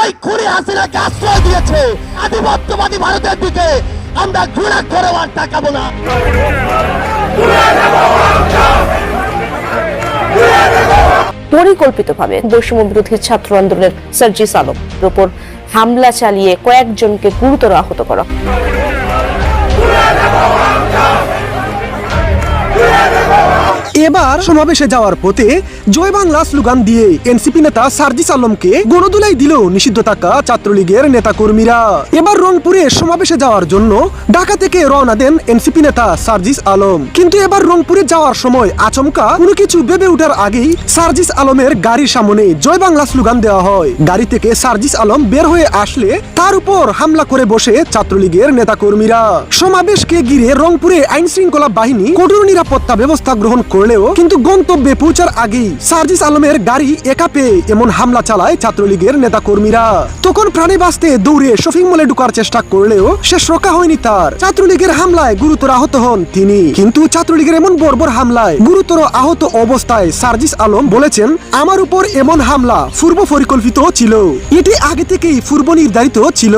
ওই খুনি হাসিনাকে আশ্রয় দিয়েছে। আধিপত্যবাদী ভারতের দিকে আমরা ঘৃণা করে আর তাকাবো না। পরিকল্পিতভাবে বৈষম্য বিরোধী ছাত্র আন্দোলনের সার্জিস আলমের উপর হামলা চালিয়ে কয়েকজনকে গুরুতর আহত করা। এবার সমাবেশে যাওয়ার পথে জয় বাংলা স্লোগান দিয়ে এনসিপি নেতা সার্জিস আলমকে গণদুলাই দিল নিষিদ্ধ থাকা ছাত্রলীগের নেতাকর্মীরা। এবার রংপুরে সমাবেশে যাওয়ার জন্য ঢাকা থেকে রওনা দেন এনসিপি নেতা সার্জিস আলম। কিন্তু এবার রংপুরে যাওয়ার সময় আচমকা কোনো কিছু ভেবে ওঠার আগেই সার্জিস আলমের গাড়ির সামনে জয় বাংলা স্লোগান দেওয়া হয়। গাড়ি থেকে সার্জিস আলম বের হয়ে আসলে তার উপর হামলা করে বসে ছাত্রলীগের নেতাকর্মীরা। সমাবেশকে ঘিরে রংপুরে আইন শৃঙ্খলা বাহিনী কঠোর নিরাপত্তা ব্যবস্থা গ্রহণ করলেও কিন্তু গন্তব্যে পৌঁছার আগেই সার্জিস আলমের গাড়ি একা পেয়ে এমন হামলা চালায় ছাত্রলীগের নেতাকর্মীরা। তখন প্রাণে বাঁচতে দৌড়ে শপিং মলে ঢুকার চেষ্টা করলেও শেষ রক্ষা হয়নি তার। ছাত্রলীগের হামলায় গুরুতর আহত হন তিনি। কিন্তু ছাত্রলীগের এমন বর্বর হামলায় গুরুতর আহত অবস্থায় সার্জিস আলম বলেছেন, আমার উপর এমন হামলা পূর্ব পরিকল্পিত ছিল। এটি আগে থেকেই পূর্ব নির্ধারিত ছিল।